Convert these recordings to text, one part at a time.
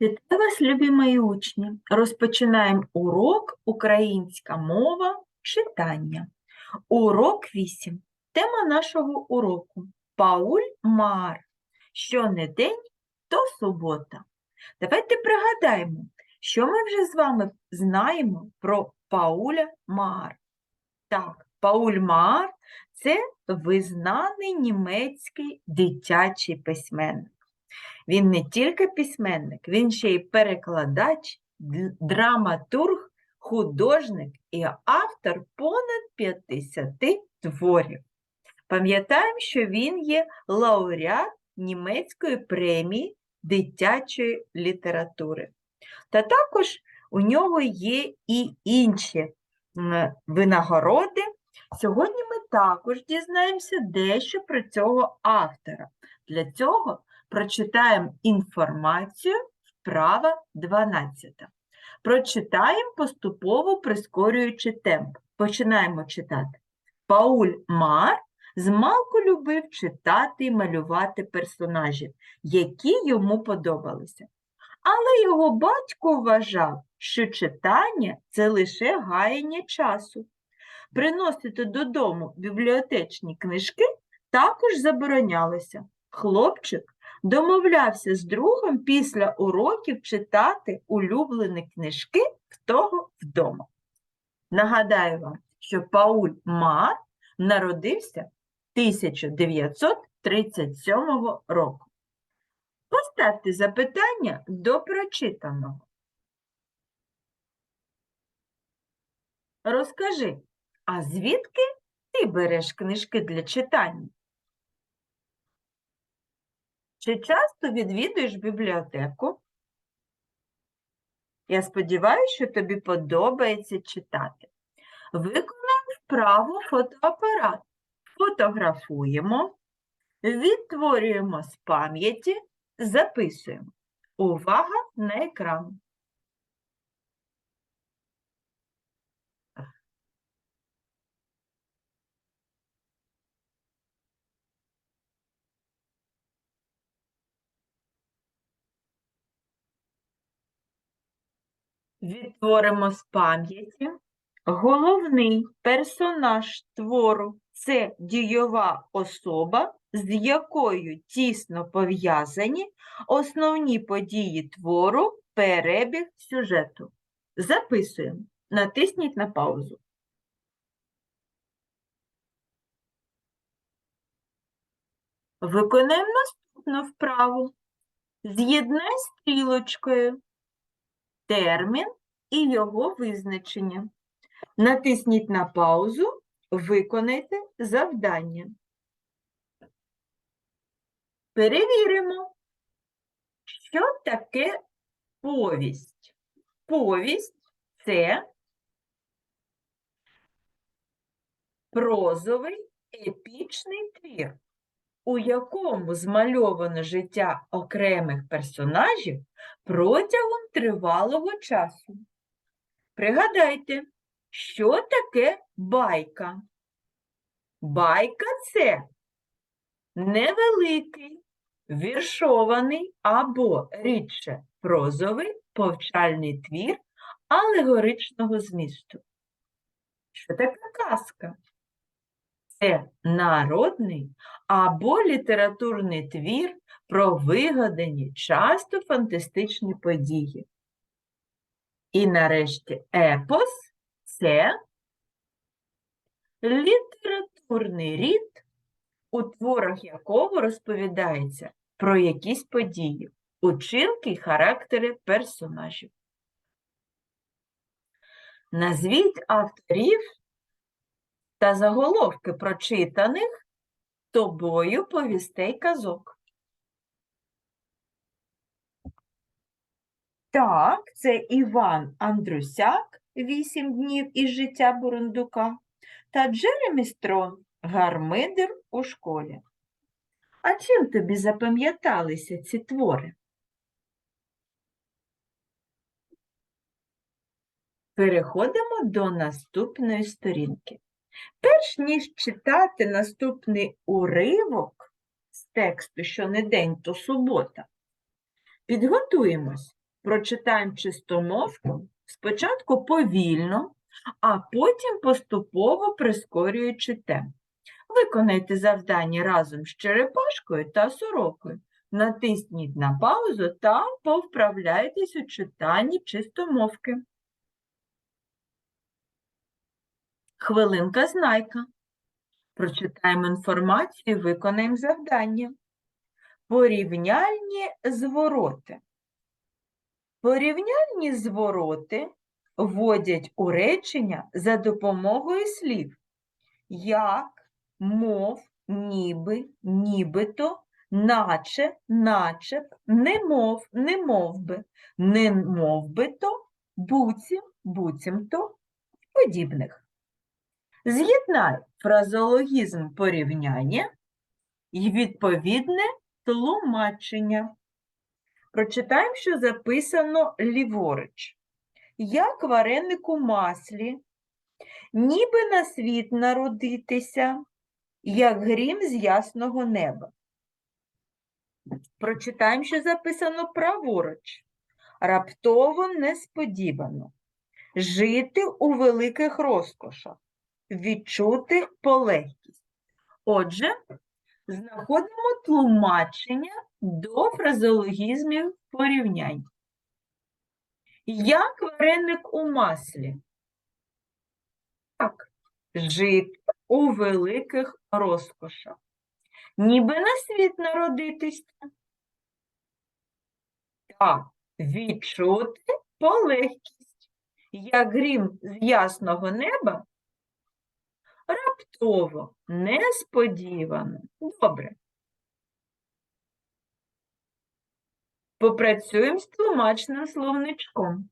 Вітаю вас, любі мої учні! Розпочинаємо урок Українська мова читання. Урок 8. Тема нашого уроку Пауль Мар. Що не день, то субота. Давайте пригадаємо, що ми вже з вами знаємо про Пауля Маар. Так, Пауль Маар – це визнаний німецький дитячий письменник. Він не тільки письменник, він ще й перекладач, драматург, художник і автор понад 50 творів. Пам'ятаємо, що він є лауреат німецької премії дитячої літератури. Та також у нього є і інші винагороди. Сьогодні ми також дізнаємося дещо про цього автора. Для цього прочитаємо інформацію вправа 12. Прочитаємо поступово прискорюючи темп. Починаємо читати. Пауль Мар змалку любив читати і малювати персонажів, які йому подобалися. Але його батько вважав, що читання це лише гаяння часу. Приносити додому бібліотечні книжки також заборонялося. Хлопчик домовлявся з другом після уроків читати улюблені книжки в того вдома. Нагадаю вам, що Пауль Мар народився 1937 року. Поставте запитання до прочитаного. Розкажи, а звідки ти береш книжки для читання? Чи часто відвідуєш бібліотеку? Я сподіваюся, що тобі подобається читати. Виконаємо вправу фотоапарат. Фотографуємо, відтворюємо з пам'яті, записуємо. Увага на екран. Відтворимо з пам'яті. Головний персонаж твору це дієва особа, з якою тісно пов'язані основні події твору, перебіг сюжету. Записуємо. Натисніть на паузу. Виконаємо наступну вправу. З'єднай стрілочкою термін і його визначення. Натисніть на паузу, виконайте завдання. Перевіримо, що таке повість. Повість це прозовий епічний твір, у якому змальовано життя окремих персонажів протягом тривалого часу. Пригадайте, що таке байка? Байка це невеликий, віршований або рідше прозовий повчальний твір алегоричного змісту. Що таке казка? Це народний або літературний твір про вигадані, часто фантастичні події. І нарешті епос це літературний рід, у творах якого розповідається про якісь події, учинки й характери персонажів. Назвіть авторів та заголовки прочитаних тобою повістей казок. Так, це Іван Андрусяк «Вісім днів із життя Бурундука та Джеремі Строн Гармидер у школі. А чим тобі запам'яталися ці твори? Переходимо до наступної сторінки. Перш ніж читати наступний уривок з тексту, що не день, то субота, підготуємось. Прочитаємо чистомовку спочатку повільно, а потім поступово прискорюючи темп. Виконайте завдання разом з черепашкою та сорокою. Натисніть на паузу та повправляйтесь у читанні чистомовки. Хвилинка знайка. Прочитаємо інформацію, виконаємо завдання. Порівняльні звороти. Порівняльні звороти вводять у речення за допомогою слів як, мов, ніби, нібито, наче, начеб, немов, немовби, немовбито, буцім, буцімто, подібних. З'єднай фразеологізм порівняння і відповідне тлумачення. Прочитаємо, що записано ліворуч. Як вареник у маслі, ніби на світ народитися, як грім з ясного неба. Прочитаємо, що записано праворуч. Раптово несподівано. Жити у великих розкошах, відчути полегкість. Отже, знаходимо тлумачення до фразеологізмів порівнянь. Як вареник у маслі? Так, жити у великих розкошах. Ніби на світ народитися. Так, відчути полегкість. Як грім з ясного неба, раптово, несподівано. Добре. Попрацюємо з тлумачним словничком.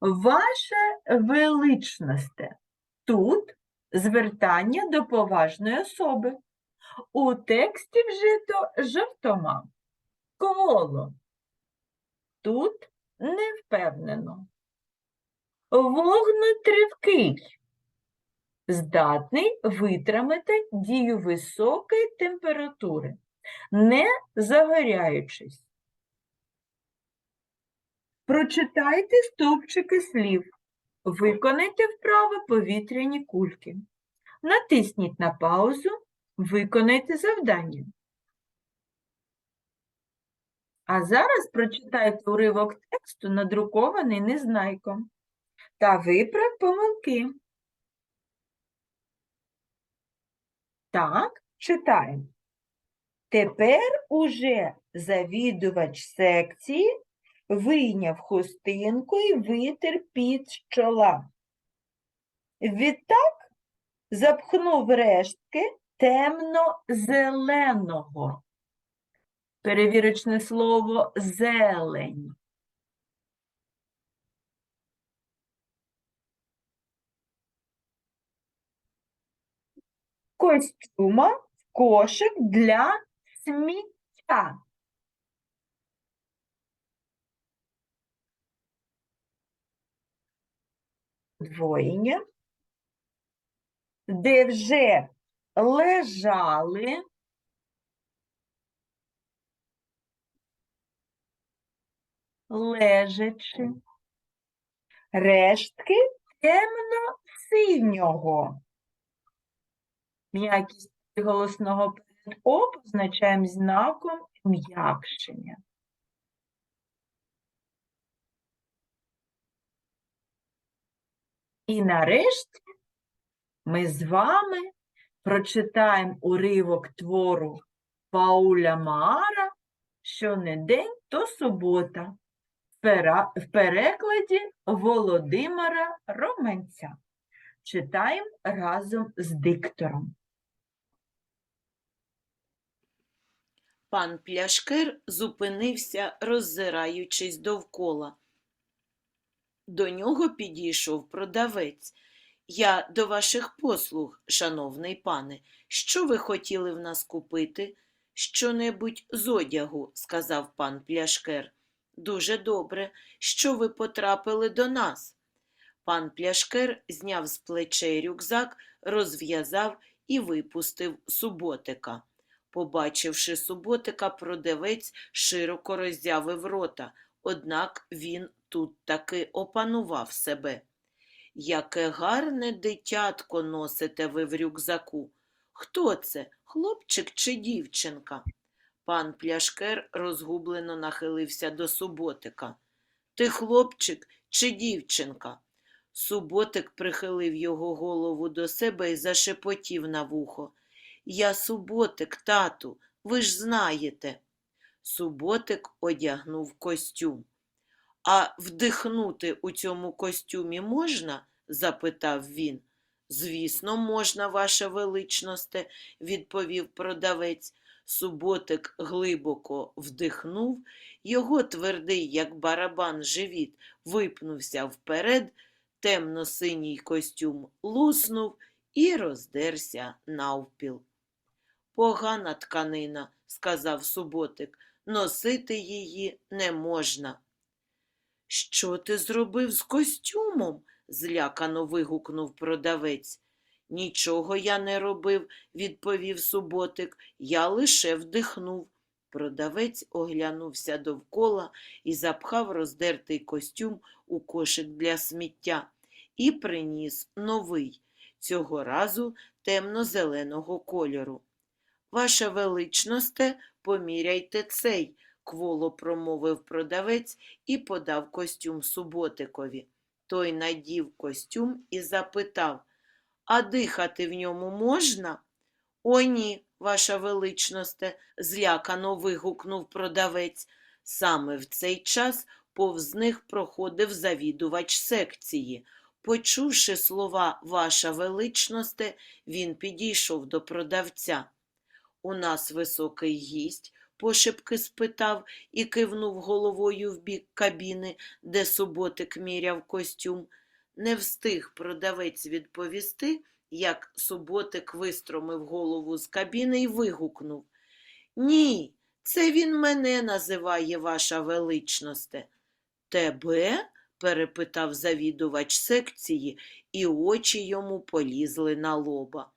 Ваше величносте. Тут звертання до поважної особи. У тексті вжито жартома. Коло. Тут не впевнено. Вогнетривкий. Здатний витримати дію високої температури, не загоряючись. Прочитайте стовпчики слів. Виконайте вправи повітряні кульки. Натисніть на паузу, виконайте завдання. А зараз прочитайте уривок тексту, надрукований незнайком, та виправ помилки. Так, читаємо. Тепер уже завідувач секції вийняв хустинку і витер під з чола. Відтак запхнув рештки темно-зеленого. Перевірочне слово зелень. Костюма в кошик для сміття. Двоєння, де вже лежали лежачи рештки темно-синього. М'якість голосного перед «о» позначаємо знаком м'якшення. І нарешті ми з вами прочитаємо уривок твору Пауля Маара «Що не день, то субота» в перекладі Володимира Романця. Читаємо разом з диктором. Пан Пляшкер зупинився, роззираючись довкола. До нього підійшов продавець. Я до ваших послуг, шановний пане. Що ви хотіли в нас купити? Що-небудь з одягу, сказав пан Пляшкер. Дуже добре, що ви потрапили до нас. Пан Пляшкер зняв з плечей рюкзак, розв'язав і випустив суботика. Побачивши суботика, продавець широко роззявив рота. Однак він тут таки опанував себе. Яке гарне дитятко носите ви в рюкзаку. Хто це, хлопчик чи дівчинка? Пан Пляшкер розгублено нахилився до суботика. Ти хлопчик чи дівчинка? Суботик прихилив його голову до себе і зашепотів на вухо. Я суботик, тату, ви ж знаєте. Суботик одягнув костюм. А вдихнути у цьому костюмі можна? запитав він. Звісно, можна, ваше величносте, відповів продавець. Суботик глибоко вдихнув, його твердий, як барабан, живіт випнувся вперед, темно-синій костюм луснув і роздерся навпіл. Погана тканина, сказав суботик, носити її не можна. Що ти зробив з костюмом? злякано вигукнув продавець. Нічого я не робив, відповів суботик, я лише вдихнув. Продавець оглянувся довкола і запхав роздертий костюм у кошик для сміття і приніс новий, цього разу темно-зеленого кольору. Ваше величносте, поміряйте цей, кволо промовив продавець і подав костюм суботикові. Той надів костюм і запитав, а дихати в ньому можна? О, ні, ваша величносте, злякано вигукнув продавець. Саме в цей час повз них проходив завідувач секції. Почувши слова ваша величносте, він підійшов до продавця. У нас високий гість, пошепки спитав і кивнув головою в бік кабіни, де суботик міряв костюм. Не встиг продавець відповісти, як суботик вистромив голову з кабіни і вигукнув. Ні, це він мене називає, ваша величносте. Тебе? перепитав завідувач секції, і очі йому полізли на лоба.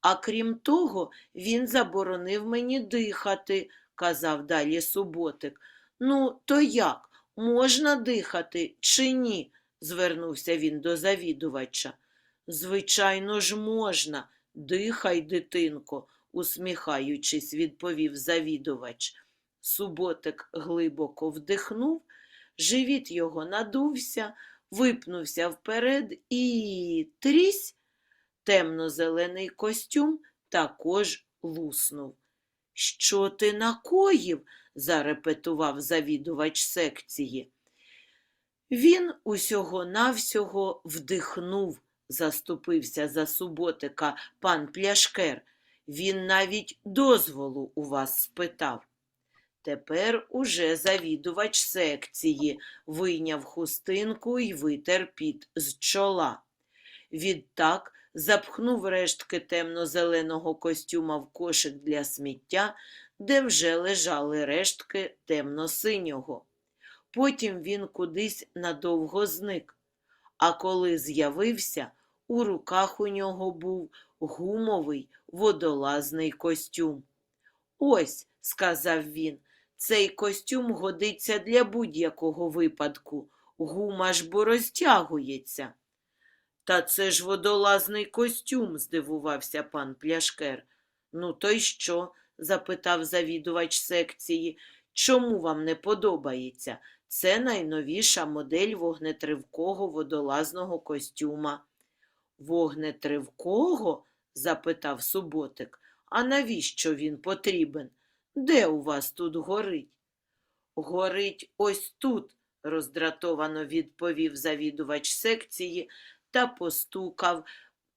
А крім того, він заборонив мені дихати, казав далі суботик. Ну, то як? Можна дихати чи ні? звернувся він до завідувача. Звичайно ж, можна. Дихай, дитинко, усміхаючись, відповів завідувач. Суботик глибоко вдихнув, живіт його надувся, випнувся вперед і трісь. Темно-зелений костюм також луснув. Що ти накоїв? зарепетував завідувач секції. Він усього-навсього вдихнув, заступився за суботика пан Пляшкер. Він навіть дозволу у вас спитав. Тепер уже завідувач секції вийняв хустинку і витер піт з чола. Відтак запхнув рештки темно-зеленого костюма в кошик для сміття, де вже лежали рештки темно-синього. Потім він кудись надовго зник, а коли з'явився, у руках у нього був гумовий водолазний костюм. Ось, сказав він, цей костюм годиться для будь-якого випадку. Гума ж бо розтягується. Та це ж водолазний костюм, здивувався пан Пляшкер. Ну, то й що? запитав завідувач секції. Чому вам не подобається? Це найновіша модель вогнетривкого водолазного костюма. Вогнетривкого? запитав суботик. А навіщо він потрібен? Де у вас тут горить? Горить ось тут, роздратовано відповів завідувач секції та постукав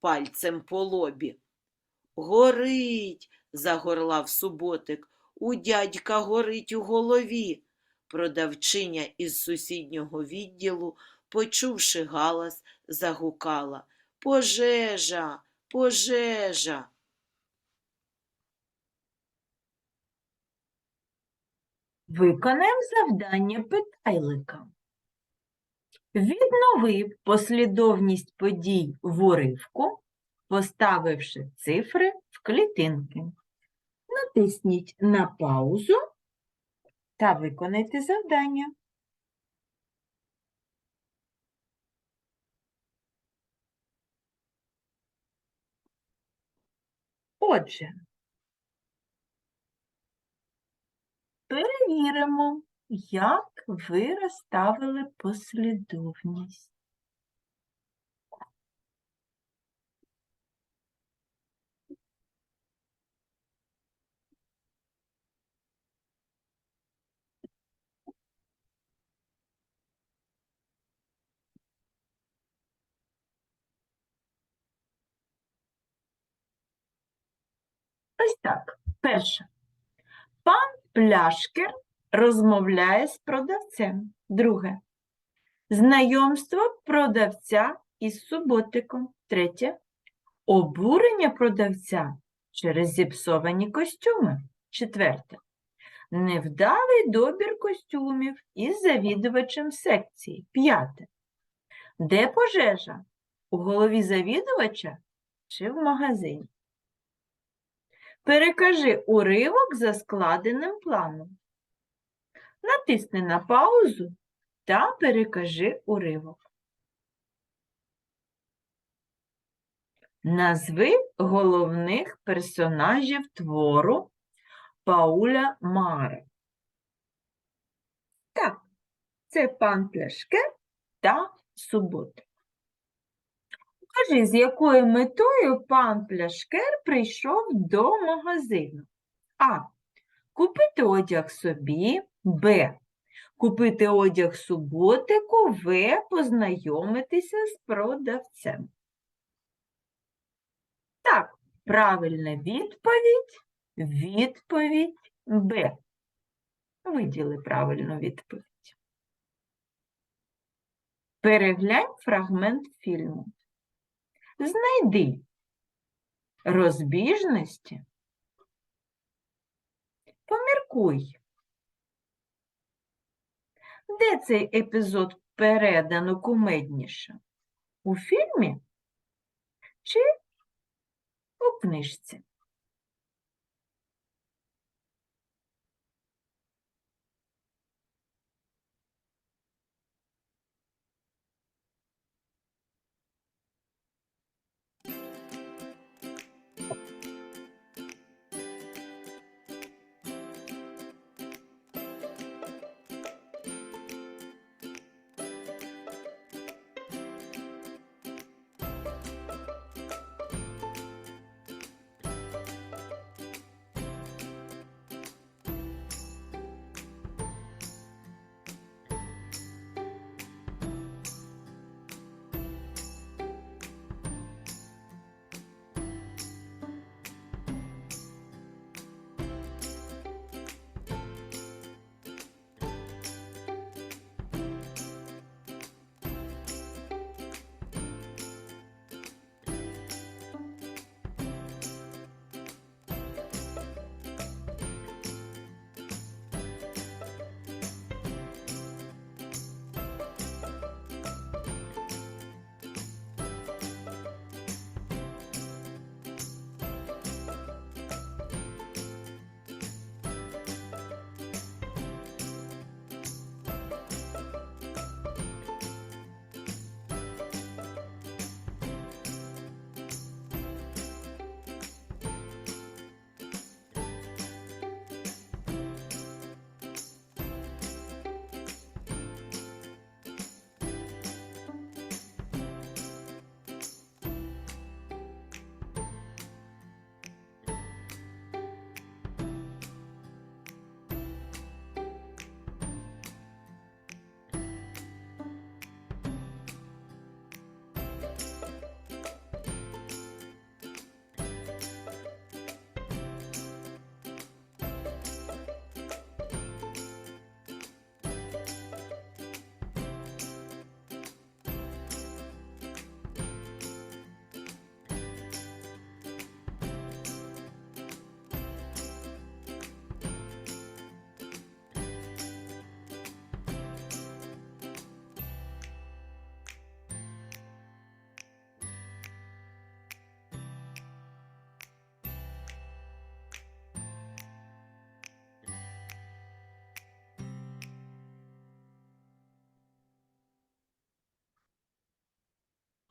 пальцем по лобі. Горить, загорлав суботик. У дядька горить у голові. Продавчиня із сусіднього відділу, почувши галас, загукала Пожежа, пожежа. Виконаємо завдання питайлика. Відновив послідовність подій в уривку, поставивши цифри в клітинки. Натисніть на паузу та виконайте завдання. Отже, перевіримо як ви розставили послідовність. Ось так. Перше. Пан Пляшкер розмовляє з продавцем. Друге. Знайомство продавця із суботиком. Третє. Обурення продавця через зіпсовані костюми. Четверте. Невдалий добір костюмів із завідувачем секції. П'яте. Де пожежа? У голові завідувача чи в магазині? Перекажи уривок за складеним планом. Натисни на паузу та перекажи уривок. Назви головних персонажів твору Пауля Маре. Так, це пан Пляшке та Субота. Скажи, з якою метою пан Пляшкер прийшов до магазину? А. Купити одяг собі. Б. Купити одяг суботику. В. Познайомитися з продавцем. Так, правильна відповідь. Відповідь Б. Виділи правильну відповідь. Переглянь фрагмент фільму. Знайди розбіжності. Поміркуй. Де цей епізод передано кумедніше? У фільмі чи у книжці?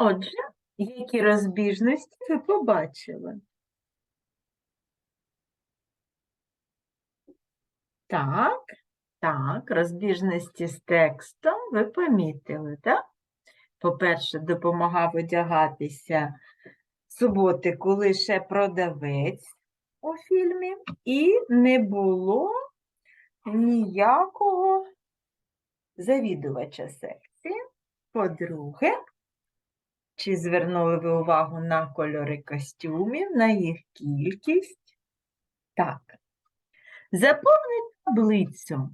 Отже, які розбіжності ви побачили? Так, так, розбіжності з текстом ви помітили, так? По-перше, допомагав одягатися суботику лише продавець у фільмі, і не було ніякого завідувача секції. По-друге, чи звернули ви увагу на кольори костюмів, на їх кількість? Так. Заповни таблицю.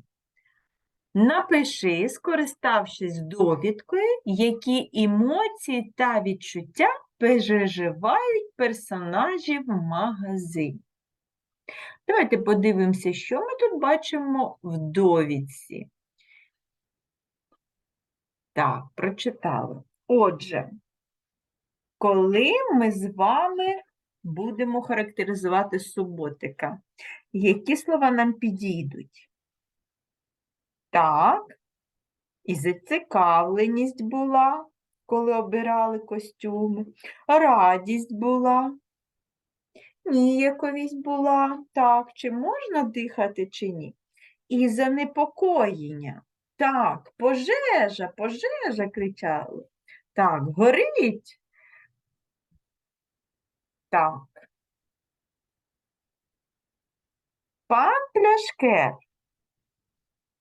Напиши, скориставшись довідкою, які емоції та відчуття переживають персонажі в магазині. Давайте подивимося, що ми тут бачимо в довідці. Так, прочитали. Отже, коли ми з вами будемо характеризувати суботика, які слова нам підійдуть? Так, і зацікавленість була, коли обирали костюми, радість була, ніяковість була, так, чи можна дихати, чи ні. І занепокоєння. Так, пожежа, пожежа кричали. Так, горить. Так. Пан Пляшкер.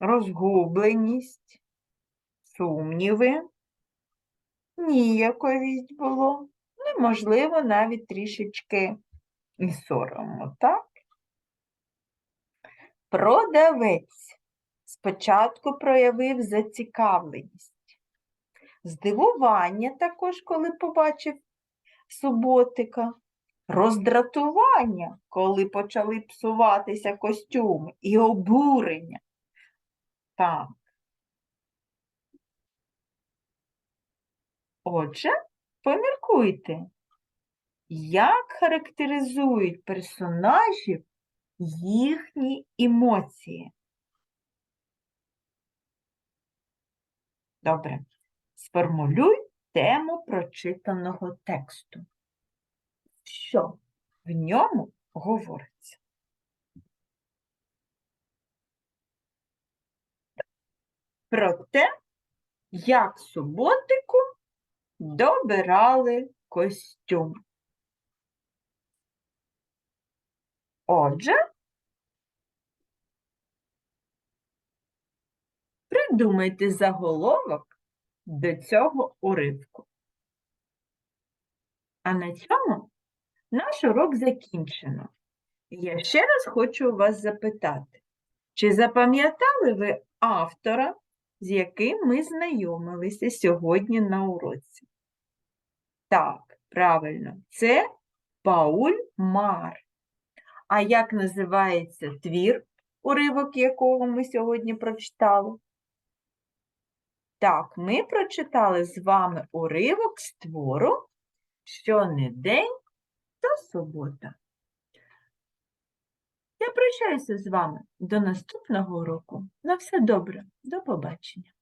Розгубленість, сумніви, ніяковість було, неможливо навіть трішечки і сорому, так? Продавець спочатку проявив зацікавленість, здивування також, коли побачив суботика, роздратування, коли почали псуватися костюми, і обурення. Так. Отже, поміркуйте, як характеризують персонажів їхні емоції. Добре. Сформулюй тему прочитаного тексту. Що в ньому говориться? Про те, як суботику добирали костюм. Отже, придумайте заголовок до цього уривку. А на цьому наш урок закінчено. Я ще раз хочу вас запитати, чи запам'ятали ви автора, з яким ми знайомилися сьогодні на уроці? Так, правильно, це Пауль Мар. А як називається твір, уривок якого ми сьогодні прочитали? Так, ми прочитали з вами уривок з твору що не день, то субота. Я прощаюся з вами до наступного уроку. На все добре, до побачення.